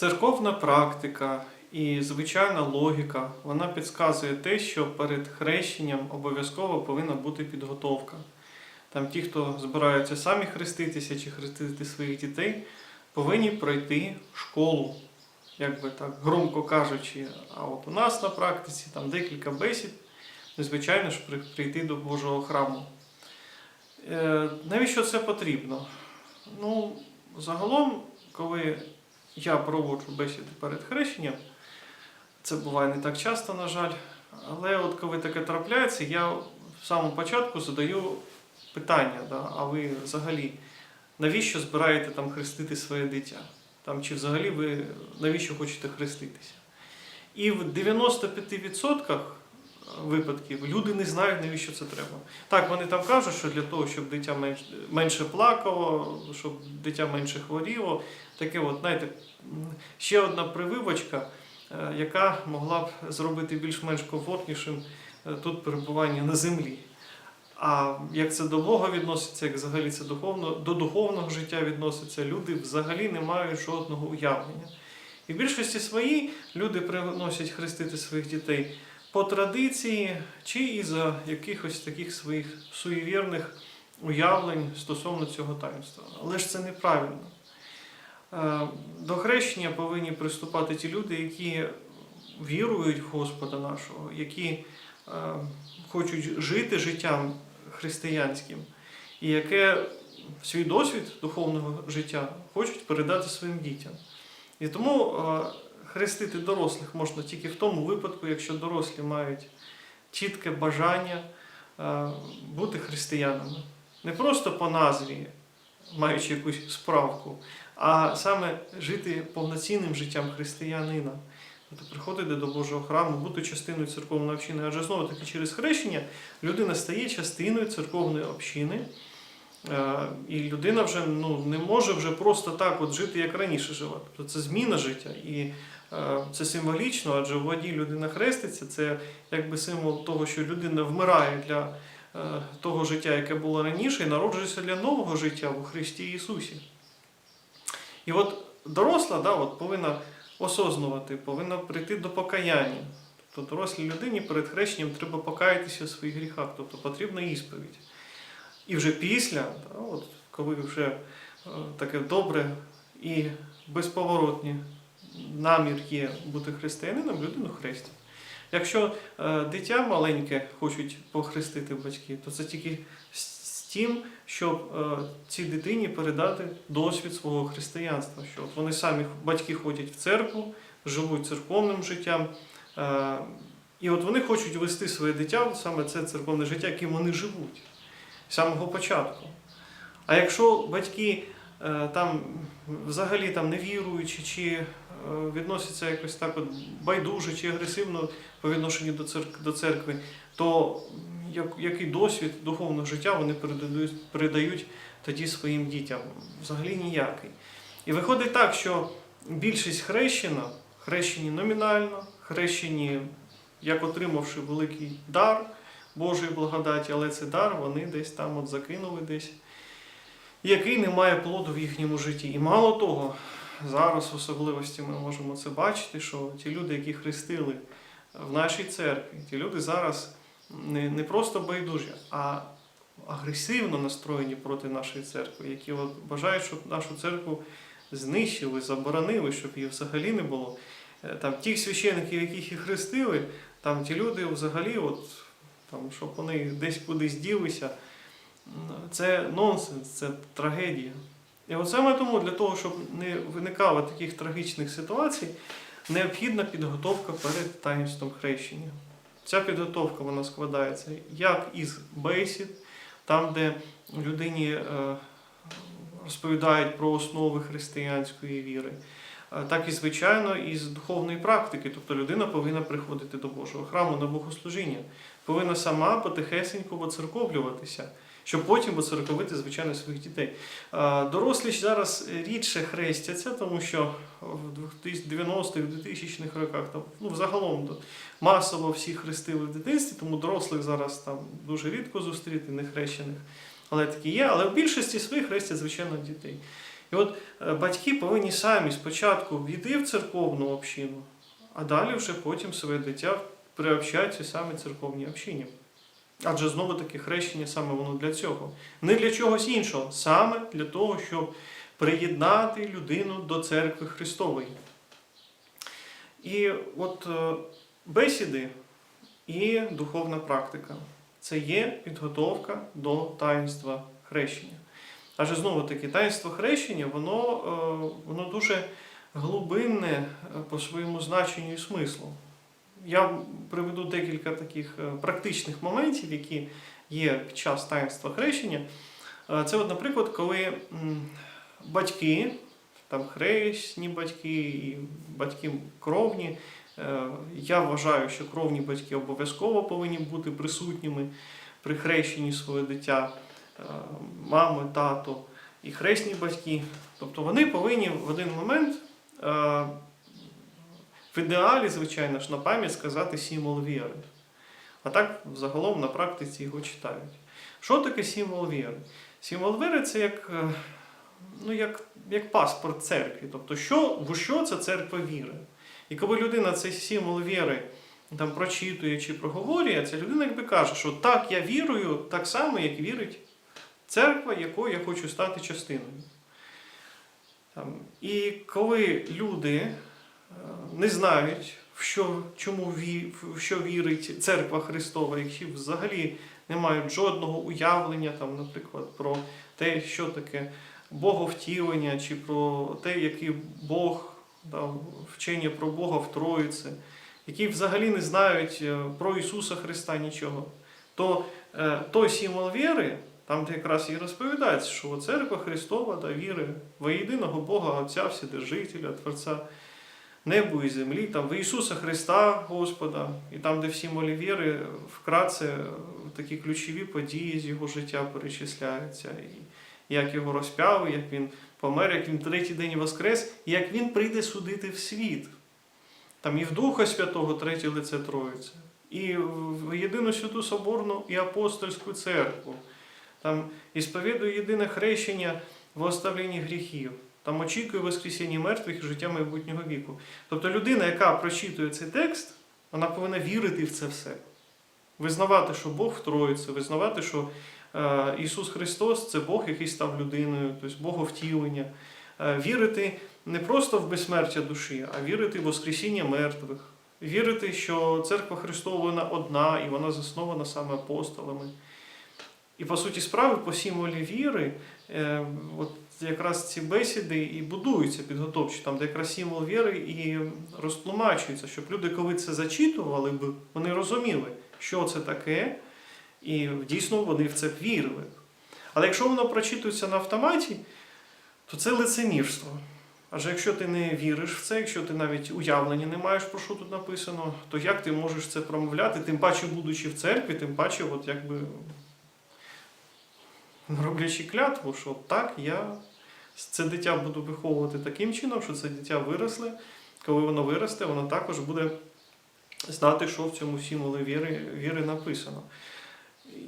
Церковна практика і звичайна логіка вона підказує те, що перед хрещенням обов'язково повинна бути підготовка. Там ті, хто збираються самі хреститися чи хрестити своїх дітей, повинні пройти школу, як би так громко кажучи. А от у нас на практиці там декілька бесід, ну, звичайно ж, прийти до Божого храму. Е, навіщо це потрібно? Ну, загалом, коли я проводжу бесіди перед хрещенням, це буває не так часто, на жаль. Але от коли таке трапляється, я в самому початку задаю питання, да, а ви взагалі навіщо збираєте там хрестити своє дитя? Там, чи взагалі ви навіщо хочете хреститися? І в 95% випадків люди не знають, навіщо це треба. Так, вони там кажуть, що для того, щоб дитя менше, менше плакало, щоб дитя менше хворіло. Таке, от, знаєте, ще одна прививочка, е, яка могла б зробити більш-менш комфортнішим е, тут перебування на землі. А як це до Бога відноситься, як взагалі це духовно, до духовного життя відноситься, люди взагалі не мають жодного уявлення. І в більшості своїй люди приносять хрестити своїх дітей по традиції чи із-за якихось таких своїх суєвірних уявлень стосовно цього таїнства. Але ж це неправильно. Е, До хрещення повинні приступати ті люди, які вірують в Господа нашого, які е, хочуть жити життям християнським, і яке свій досвід духовного життя хочуть передати своїм дітям. І тому е, хрестити дорослих можна тільки в тому випадку, якщо дорослі мають чітке бажання е, бути християнами. Не просто по назві, маючи якусь справку, а саме жити повноцінним життям християнина. Тобто приходити до Божого храму, бути частиною церковної общини. Адже знову таки через хрещення людина стає частиною церковної общини. Е, І людина вже ну, не може вже просто так от жити, як раніше жила. Тобто це зміна життя. І це символічно, адже в воді людина хреститься, це якби символ того, що людина вмирає для е, того життя, яке було раніше, і народжується для нового життя у Христі Ісусі. І от доросла да, от, повинна осознувати, повинна прийти до покаяння. Тобто дорослій людині перед хрещенням треба покаятися у своїх гріхах, тобто потрібна ісповідь. І вже після, да, от, коли вже е, таке добре і безповоротні намір є бути християнином, людину хрестять. Якщо е, дитя маленьке хочуть похрестити батьки, то це тільки з, тим, щоб е, цій дитині передати досвід свого християнства. Що от вони самі батьки ходять в церкву, живуть церковним життям. Е, і от вони хочуть вести своє дитя саме це церковне життя, яким вони живуть з самого початку. А якщо батьки там взагалі там не віруючи, чи відносяться якось так от байдуже чи агресивно по відношенню до церкви, до церкви то як, який досвід духовного життя вони передають, передають тоді своїм дітям? Взагалі ніякий. І виходить так, що більшість хрещена, хрещені номінально, хрещені, як отримавши великий дар Божої благодаті, але цей дар вони десь там от закинули десь, який не має плоду в їхньому житті. І мало того, зараз в особливості ми можемо це бачити, що ті люди, які хрестили в нашій церкві, ті люди зараз не, не просто байдужі, а агресивно настроєні проти нашої церкви, які бажають, щоб нашу церкву знищили, заборонили, щоб її взагалі не було. Е, Там тих священиків, яких і хрестили, там ті люди взагалі, от, там, щоб вони десь кудись ділися, це нонсенс, це трагедія. І от саме тому для того, щоб не виникало таких трагічних ситуацій, необхідна підготовка перед таїнством хрещення. Ця підготовка вона складається як із бесід, там, де людині е, розповідають про основи християнської віри, е, так і, звичайно, із духовної практики. Тобто людина повинна приходити до Божого храму на богослужіння, повинна сама потихесенько воцерковлюватися, щоб потім воцерковити, звичайно, своїх дітей. Дорослі зараз рідше хрестяться, тому що в 90-х, 2000-х роках там, ну, взагалом масово всі хрестили в дитинстві, тому дорослих зараз там дуже рідко зустріти, нехрещених. Але такі є. Але в більшості своїх хрестять, звичайно, дітей. І от е, батьки повинні самі спочатку війти в церковну общину, а далі вже потім своє дитя приобщати цій саме церковній общині. Адже знову таки хрещення саме воно для цього. Не для чогось іншого, саме для того, щоб приєднати людину до церкви Христової. І от е, бесіди і духовна практика це є підготовка до таїнства хрещення. Адже знову таки, таїнство хрещення, воно, е, воно дуже глибинне по своєму значенню і смислу. Я приведу декілька таких е, практичних моментів, які є під час таїнства хрещення. Е, Це, от, наприклад, коли батьки, там хресні батьки і батьки кровні. е, Я вважаю, що кровні батьки обов'язково повинні бути присутніми при хрещенні своє дитя, мами, тато і хресні батьки. Тобто вони повинні в один момент в ідеалі, звичайно ж, на пам'ять сказати символ віри. А так, загалом на практиці його читають. Що таке символ віри? Символ віри це як, е, ну, як, як паспорт церкві. Тобто, що, в що це церква віри? І коли людина цей символ віри там, прочитує чи проговорює, ця людина якби каже, що так, я вірую так само, як вірить церква, якою я хочу стати частиною. Там, і коли люди не знають, в що, чому ві, в що вірить церква Христова, якщо взагалі не мають жодного уявлення, там, наприклад, про те, що таке боговтілення, чи про те, який Бог, там, вчення про Бога в Троїці, які взагалі не знають е, про Ісуса Христа нічого, то е, той символ віри, там якраз і розповідається, що церква Христова да, віри во єдиного Бога Отця Вседержителя, Творця небу і землі, там в Ісуса Христа Господа, і там, де в символі віри, вкратце такі ключові події з його життя перечисляються. І як його розп'яли, як він помер, як він третій день воскрес, і як він прийде судити в світ. Там і в Духа Святого третє лице Троїце, і в єдину святу Соборну і апостольську церкву. Там і сповідує єдине хрещення в оставленні гріхів. Там очікує Воскресіння мертвих і життя майбутнього віку. Тобто людина, яка прочитує цей текст, вона повинна вірити в це все. Визнавати, що Бог в Троїці, визнавати, що е, Ісус Христос це Бог, який став людиною, тобто Боговтілення. Е, вірити не просто в безсмертя душі, а вірити в Воскресіння мертвих. Вірити, що церква Христова вона одна і вона заснована саме апостолами. І по суті справи, по символі віри, е, от якраз ці бесіди і будуються підготовчі, там, де якраз символ віри і розтлумачується, щоб люди, коли це зачитували, вони розуміли, що це таке, і дійсно вони в це вірили. Але якщо воно прочитується на автоматі, то це лицемірство. Адже якщо ти не віриш в це, якщо ти навіть уявлення не маєш, про що тут написано, то як ти можеш це промовляти, тим паче, будучи в церкві, тим паче, от якби роблячи клятву, що так, я це дитя буду виховувати таким чином, що це дитя виросле. Коли воно виросте, воно також буде знати, що в цьому символі віри, віри написано.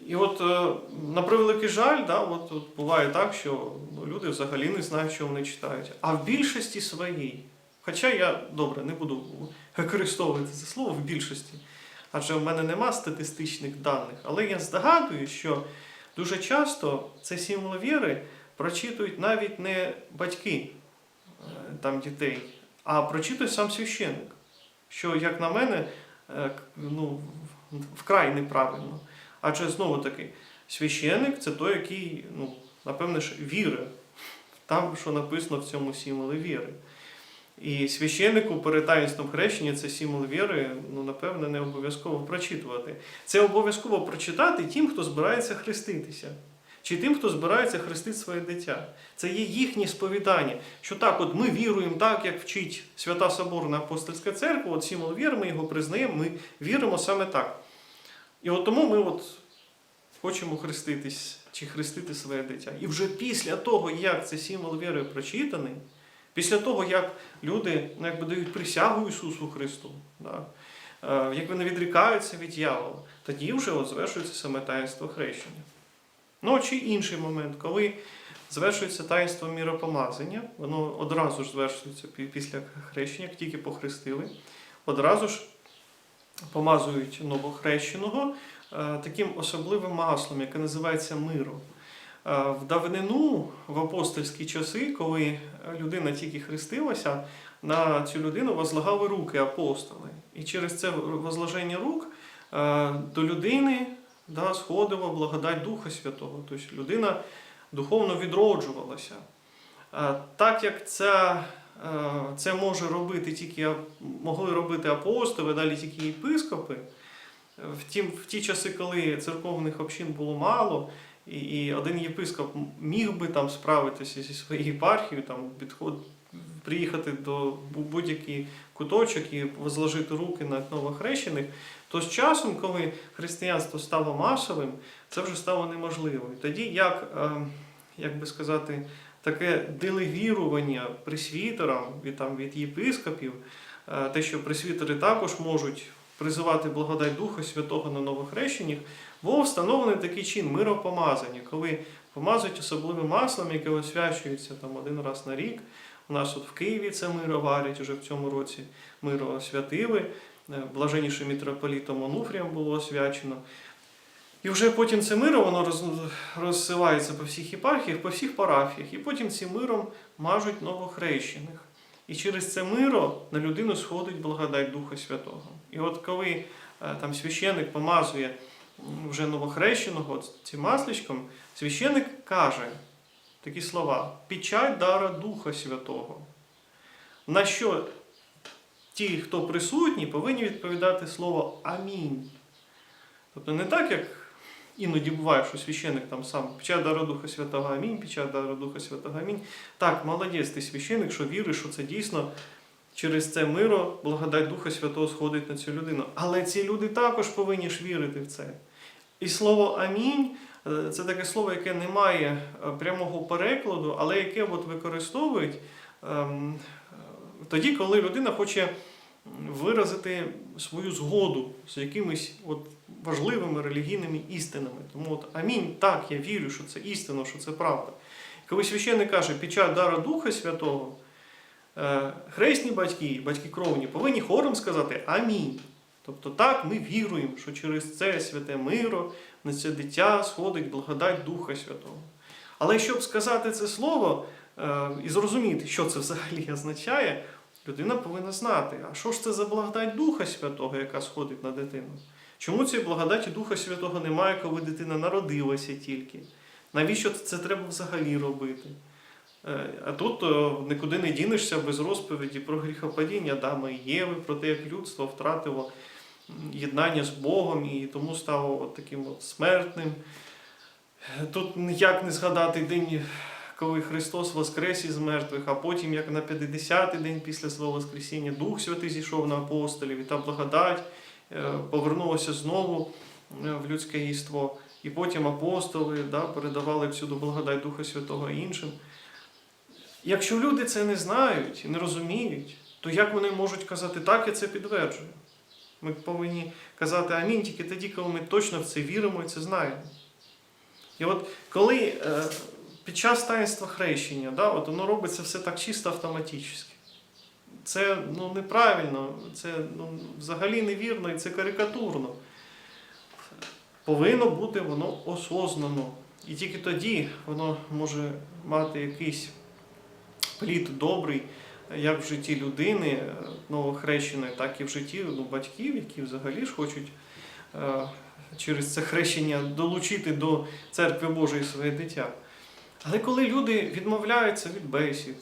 І от, е, на превеликий жаль, да, от, от буває так, що ну, люди взагалі не знають, що вони читають. А в більшості своїй, хоча я добре не буду використовувати це слово в більшості, адже в мене нема статистичних даних, але я здогадую, що дуже часто це символ віри прочитують навіть не батьки е, там, дітей, а прочитує сам священник. Що, як на мене, е, ну, вкрай неправильно. Адже знову таки, священник це той, який, ну, напевне ж, вірить там, що написано в цьому символі віри. І священнику перед таїнством хрещення це символ віри, ну, напевне, не обов'язково прочитувати. Це обов'язково прочитати тим, хто збирається хреститися. Чи тим, хто збирається хрестити своє дитя. Це є їхнє сповідання. Що так, от ми віруємо так, як вчить Свята Соборна Апостольська Церква, от символ віри, ми його признаємо, ми віримо саме так. І от тому ми от хочемо хреститись чи хрестити своє дитя. І вже після того, як цей символ віри прочитаний, після того, як люди ну, якби дають присягу Ісусу Христу, да, е, як вони відрікаються від дьявола, тоді вже от звершується саме таїнство хрещення. Ну, чи інший момент, коли звершується таїнство міропомазання. Воно одразу ж звершується після хрещення, як тільки похрестили. Одразу ж помазують новохрещеного е, таким особливим маслом, яке називається миро. Е, В давнину, в апостольські часи, коли людина тільки хрестилася, на цю людину возлагали руки апостоли. І через це возложення рук е, до людини да, сходила благодать Духа Святого. Тобто людина духовно відроджувалася. Е, Так як ця, е, це може робити тільки могли робити апостоли, далі тільки єпископи. Втім, в ті часи, коли церковних общин було мало, і, і один єпископ міг би там справитися зі своєю єпархією, там підход, приїхати до будь-який куточок і возложити руки на новохрещених, то з часом, коли християнство стало масовим, це вже стало неможливо. І тоді, як, е, як би сказати, таке делегірування пресвітерам від, там, від єпископів, е, те, що пресвітери також можуть призивати благодать Духа Святого на новохрещеннях, був встановлений такий чин миропомазання, коли помазують особливим маслом, яке освячується там один раз на рік. У нас от в Києві це миро варять уже в цьому році. Миро освятили. Е, Блаженнішим митрополітом Онуфрієм було освячено. І вже потім це миро воно роз, розсилається по всіх єпархіях, по всіх парафіях. І потім цим миром мажуть новохрещених. І через це миро на людину сходить благодать Духа Святого. І от коли е, там священник помазує вже новохрещеного цим масличком, священник каже такі слова: печать дара Духа Святого. На що ті, хто присутні, повинні відповідати слово Амінь. Тобто не так, як іноді буває, що священник там сам печать дара Духа Святого Амінь, печать дара Духа Святого Амінь. Так, молодець ти священник, що віриш, що це дійсно через це миро благодать Духа Святого сходить на цю людину. Але ці люди також повинні ж вірити в це. І слово Амінь це таке слово, яке не має прямого перекладу, але яке от використовують ем, тоді, коли людина хоче виразити свою згоду з якимись от важливими релігійними істинами. Тому от амінь, так, я вірю, що це істина, що це правда. Коли священник каже печать дара Духа Святого, е, хресні батьки, батьки кровні, повинні хором сказати Амінь. Тобто так, ми віруємо, що через це святе миро на це дитя сходить благодать Духа Святого. Але щоб сказати це слово е, і зрозуміти, що це взагалі означає, людина повинна знати, а що ж це за благодать Духа Святого, яка сходить на дитину? Чому цієї благодаті Духа Святого немає, коли дитина народилася тільки? Навіщо це треба взагалі робити? Е, А тут е, нікуди не дінешся без розповіді про гріхопадіння Адама і Єви, про те, як людство втратило єднання з Богом і тому стало таким от смертним. Тут ніяк не згадати день, коли Христос воскрес із мертвих, а потім, як на 50-й день після свого Воскресіння, Дух Святий зійшов на апостолів, і та благодать е, повернулася знову е, в людське єство. І потім апостоли да, передавали всюди благодать Духа Святого іншим. Якщо люди це не знають і не розуміють, то як вони можуть казати так, я це підтверджую? Ми повинні казати амінь тільки тоді, коли ми точно в це віримо і це знаємо. І от коли е, під час таїнства хрещення, да, от воно робиться все так чисто автоматично. Це ну, неправильно, це ну, взагалі невірно і це карикатурно. Повинно бути воно осознано. І тільки тоді воно може мати якийсь плід добрий, як в житті людини е, новохрещеної, так і в житті ну, батьків, які взагалі ж хочуть е, через це хрещення долучити до церкви Божої своє дитя. Але коли люди відмовляються від бесід,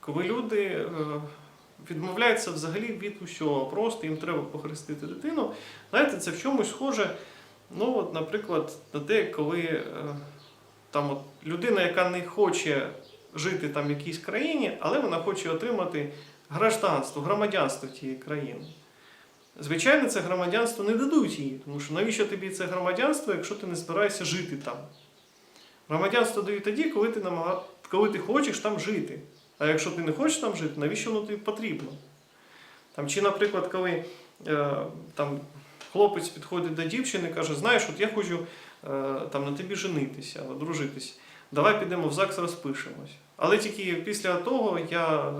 коли люди е, відмовляються взагалі від усього, просто їм треба похрестити дитину, знаєте, це в чомусь схоже, ну, от, наприклад, на те, коли е, там от, людина, яка не хоче жити там в якійсь країні, але вона хоче отримати гражданство, громадянство тієї країни. Звичайно, це громадянство не дадуть їй, тому що навіщо тобі це громадянство, якщо ти не збираєшся жити там? Громадянство дають тоді, коли ти, намага... коли ти хочеш там жити. А якщо ти не хочеш там жити, навіщо воно тобі потрібно? Там, чи, наприклад, коли е, там, хлопець підходить до дівчини і каже, знаєш, от я хочу е, там, на тобі женитися, одружитися. давай підемо в ЗАГС розпишемось. Але тільки після того я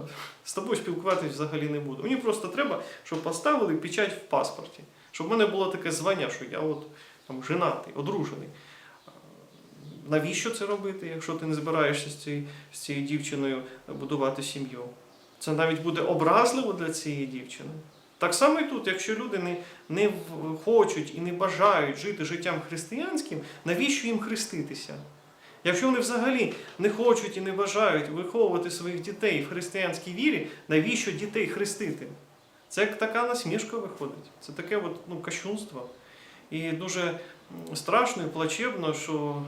з тобою спілкуватись взагалі не буду. Мені просто треба, щоб поставили печать в паспорті, щоб в мене було таке звання, що я от там женатий, одружений. Навіщо це робити, якщо ти не збираєшся з цією, з цією дівчиною будувати сім'ю? Це навіть буде образливо для цієї дівчини. Так само і тут, якщо люди не, не хочуть і не бажають жити життям християнським, навіщо їм хреститися? Якщо вони взагалі не хочуть і не бажають виховувати своїх дітей в християнській вірі, навіщо дітей хрестити? Це така насмішка виходить. Це таке от, ну, кощунство. І дуже страшно і плачебно, що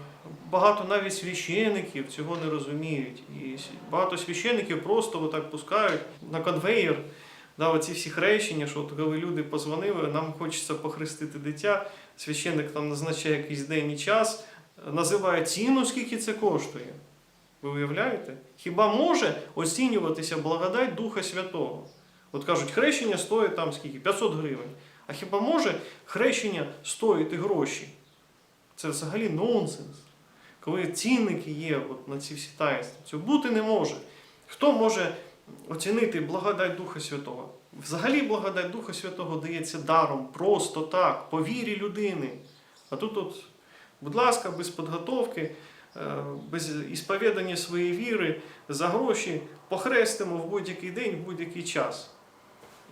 багато навіть священиків цього не розуміють. І багато священиків просто отак пускають на конвейер. Да, оці всі хрещення, що от коли люди позвонили, нам хочеться похрестити дитя, священник там назначає якийсь день і час, називає ціну, скільки це коштує. Ви уявляєте? Хіба може оцінюватися благодать Духа Святого? От кажуть, хрещення стоїть там скільки? 500 гривень. А хіба може хрещення стоїти гроші? Це взагалі нонсенс. Коли цінники є от на ці всі таїнства. Цього бути не може. Хто може оцінити благодать Духа Святого? Взагалі благодать Духа Святого дається даром, просто так, по вірі людини. А тут, от, будь ласка, без підготовки, е, без ісповідання своєї віри за гроші похрестимо в будь-який день, в будь-який час.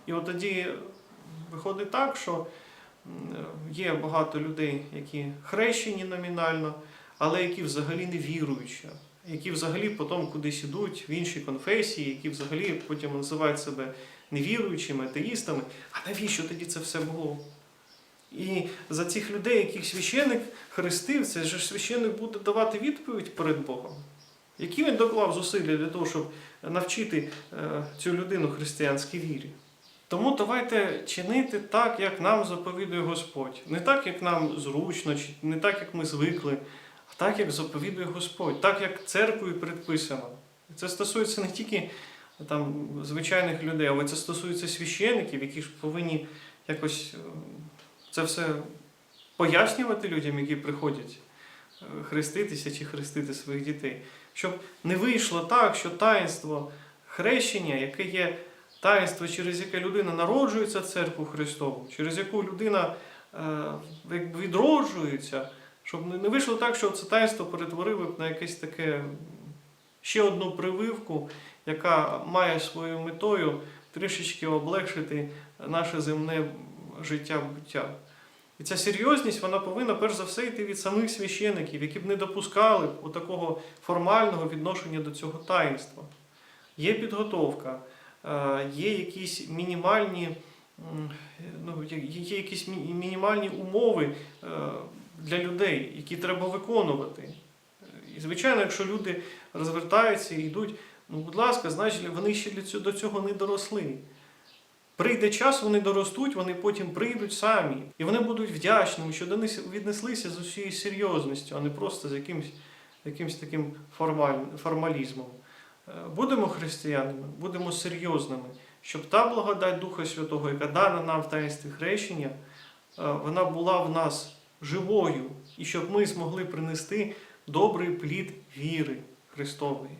І от тоді виходить так, що є багато людей, які хрещені номінально, але які взагалі не віруючі, які взагалі потім кудись ідуть в інші конфесії, які взагалі потім називають себе невіруючими, атеїстами. А навіщо тоді це все було? І за цих людей, яких священик хрестив, це ж священик буде давати відповідь перед Богом. Які він доклав зусилля для того, щоб навчити е, цю людину християнській вірі? Тому давайте чинити так, як нам заповідує Господь. Не так, як нам зручно, не так, як ми звикли, а так, як заповідує Господь, так, як церквою предписано. Це стосується не тільки там, звичайних людей, але це стосується священиків, які ж повинні якось е, це все пояснювати людям, які приходять е, хреститися чи хрестити своїх дітей. Щоб не вийшло так, що таїнство хрещення, яке є таїнство, через яке людина народжується церкву Христову, через яку людина е, відроджується, щоб не- вийшло так, що це таїнство перетворили б на якесь таке ще одну прививку, яка має своєю метою трішечки облегшити наше земне життя буття. І ця серйозність вона повинна перш за все йти від самих священиків, які б не допускали такого формального відношення до цього таїнства. Є підготовка, є якісь мінімальні, ну, є- якісь мі- мінімальні умови е, для людей, які треба виконувати. І, звичайно, якщо люди розвертаються і йдуть, ну, будь ласка, значить, вони ще до цього не доросли. Прийде час, вони доростуть, вони потім прийдуть самі. І вони будуть вдячними, що до віднеслися з усією серйозністю, а не просто з якимсь, якимсь таким формаль, формалізмом. Е, Будемо християнами, будемо серйозними, щоб та благодать Духа Святого, яка дана нам в таїнстві хрещення, е, вона була в нас живою, і щоб ми змогли принести добрий плід віри Христової.